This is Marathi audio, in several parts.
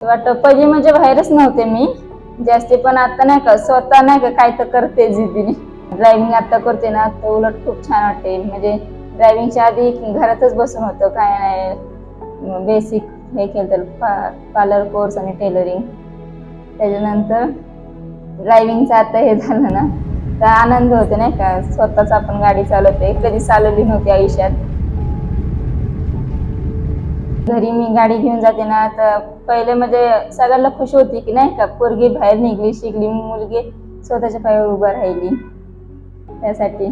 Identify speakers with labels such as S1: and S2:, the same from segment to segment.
S1: वाटतं. पहिली म्हणजे बाहेरच नव्हते मी. जास्ती पण आता नाही का स्वतः नाही का काय तर करते जिद्दीने. ड्रायव्हिंग आता करते ना तर उलट खूप छान वाटते. म्हणजे ड्रायव्हिंगच्या आधी घरातच बसून होतं काय नाही. बेसिक हे केलं तर पा पार्लर कोर्स आणि टेलरिंग त्याच्यानंतर ड्रायव्हिंगचं आता हे झालं ना तर आनंद होतो नाही का. स्वतःच आपण गाडी चालवते कधी चालवली नव्हती आयुष्यात. घरी मी गाडी घेऊन जाते ना तर पहिले म्हणजे सगळ्यांना खुशी होती की नाही का पोरगी बाहेर निघली शिकली मुलगी स्वतःच्या पायावर उभा राहिली. त्यासाठी.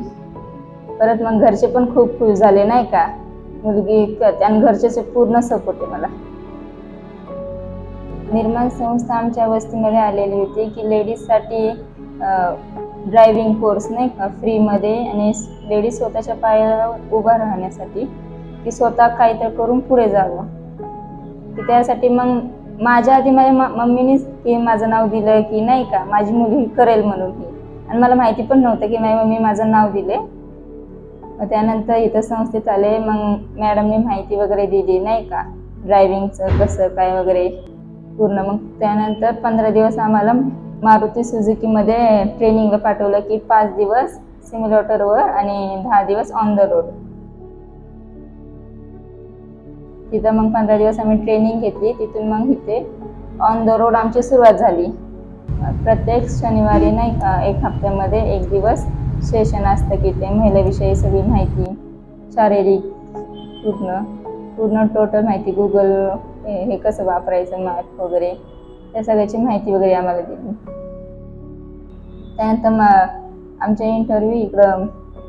S1: परत मग घरचे पण खूप खुश झाले नाही का? मुलगी आणि घरचे पूर्ण सपोर्ट आहे मला. निर्माण संस्था आमच्या वस्तीमध्ये आलेली होती की लेडीजसाठी ड्रायव्हिंग कोर्स नाही का फ्रीमध्ये आणि लेडीज स्वतःच्या पायावर उभा राहण्यासाठी की स्वतः काहीतरी करून पुढे जावं. की त्यासाठी मग माझ्या आधी माझ्या म- मम्मीनीच की माझं नाव दिलं की नाही का? माझी मुलगी करेल म्हणून. ही आणि मला माहिती पण नव्हतं की माझी मम्मी माझं नाव दिले. मग त्यानंतर इथं संस्थेत आले. मग मॅडमने माहिती वगैरे दिली नाही का? ड्रायव्हिंगचं कसं काय वगैरे पूर्ण. मग त्यानंतर पंधरा दिवस आम्हाला मारुती सुझुकीमध्ये ट्रेनिंगला पाठवलं की पाच दिवस सिम्युलेटरवर आणि दहा दिवस ऑन द रोड. तिथं मग पंधरा दिवस आम्ही ट्रेनिंग घेतली. तिथून मग इथे ऑन द रोड आमची सुरुवात झाली. प्रत्येक शनिवारी नाही का एक हप्त्यामध्ये एक दिवस सेशन असतं की ते महिलेविषयी सगळी माहिती शारीरिक पूर्ण पूर्ण टोटल माहिती गुगल हे हे कसं वापरायचं मॅप वगैरे त्या सगळ्याची माहिती वगैरे आम्हाला दिली. त्यानंतर मग आमचे इंटरव्ह्यू इकडं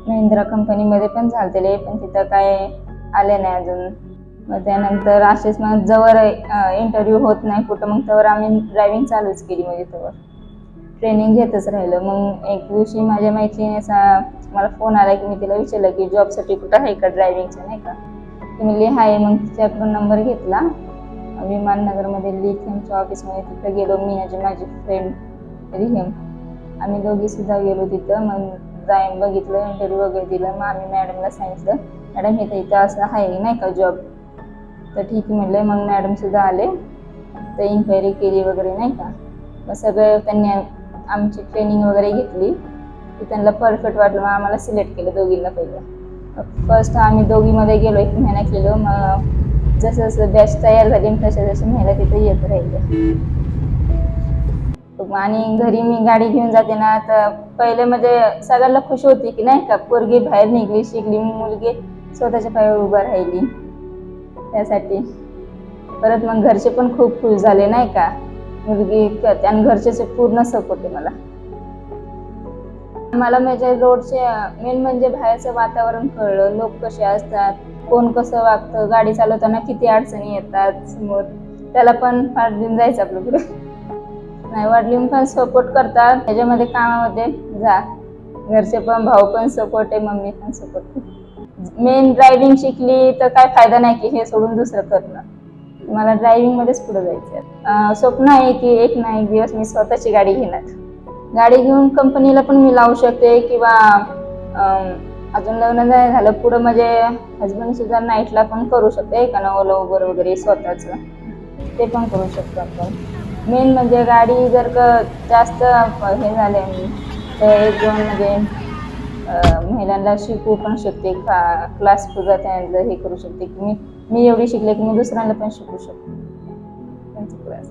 S1: महिंद्रा कंपनीमध्ये पण झालेले पण तिथं काय आले नाही अजून. मग त्यानंतर असेच मग जवळ इंटरव्ह्यू होत नाही कुठं मग त्यावर आम्ही ड्रायव्हिंग चालूच केली म्हणजे त्यावर ट्रेनिंग घेतच राहिलं. मग एक दिवशी माझ्या मैत्रिणी असा मला फोन आला की मी तिला विचारलं की जॉबसाठी कुठं आहे का ड्रायव्हिंगचं नाही का? ती म्हणली आहे मग तिच्याकडून नंबर घेतला. विमाननगरमध्ये लिथियमच्या ऑफिसमध्ये तिथं गेलो मी आणि माझी फ्रेंड रिहेम आम्ही दोघीसुद्धा गेलो तिथं. मग जाईन बघितलं इंटरव्ह्यू वगैरे दिलं. मग आम्ही मॅडमला सांगितलं मॅडम हे तर इथं असं आहे नाही का जॉब तर ठीक आहे म्हटलं मग मॅडमसुद्धा आले. तर इन्क्वायरी केली वगैरे नाही का? मग सगळं त्यांनी आमची ट्रेनिंग वगैरे घेतली. की त्यांना परफेक्ट वाटलं. मग आम्हाला सिलेक्ट केलं दोघींना पहिलं. फर्स्ट आम्ही दोघीमध्ये गेलो. एक महिना केलो. मग जसं जसं बॅच तयार झाली तशा जशी महिला तिथे येत राहिले. आणि घरी मी गाडी घेऊन जाते ना तर पहिले म्हणजे सगळ्यांना खुशी होती की नाही का? पोरगी बाहेर निघली शिकली. मुलगी स्वतःच्या पायावर उभा राहिली. त्यासाठी. परत मग घरचे पण खूप खुश झाले नाही का? मुलगी करते आणि घरचे पूर्ण सपोर्ट आहे मला. मला म्हणजे रोडचे मेन म्हणजे बाहेरचं वातावरण कळलं. लोक कसे असतात? कोण कसं वागतं? गाडी चालवताना किती अडचणी येतात समोर? त्याला पण फार देऊन जायचं आपलं पुढे. नाही वडील पण सपोर्ट करतात. त्याच्यामध्ये कामामध्ये जा. घरचे पण भाऊ पण सपोर्ट आहे मम्मी पण सपोर्ट मेन ड्रायव्हिंग शिकली तर काय फायदा नाही की हे सोडून दुसरं करणं. मला ड्रायव्हिंगमध्येच पुढे जायचं आहे स्वप्न आहे की एक ना एक दिवस मी स्वतःची गाडी घेणार. गाडी घेऊन कंपनीला पण मी लावू शकते किंवा अजून लग्न नाही झालं पुढं म्हणजे हजबंड सुद्धा नाईटला पण करू शकते का ना ओला उबर वगैरे स्वतःचं. ते पण करू शकतो आपण. मेन म्हणजे गाडी जर का जास्त हे झाले तर एक दोन म्हणजे महिलांना शिकवू पण शकते का क्लास सुद्धा त्यांना हे करू शकते. की मी मी एवढी शिकले की मी दुसऱ्यांना पण शिकू शकते. त्यांचं क्लास